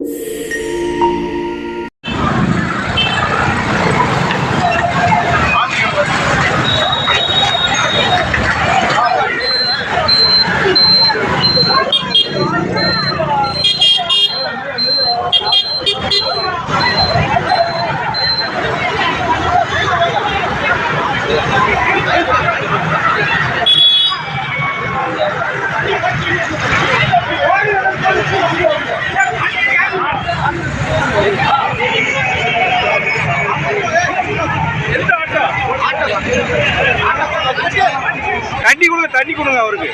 you தண்ணி கொடுங்க தண்ணி கொடுங்க அவருக்கு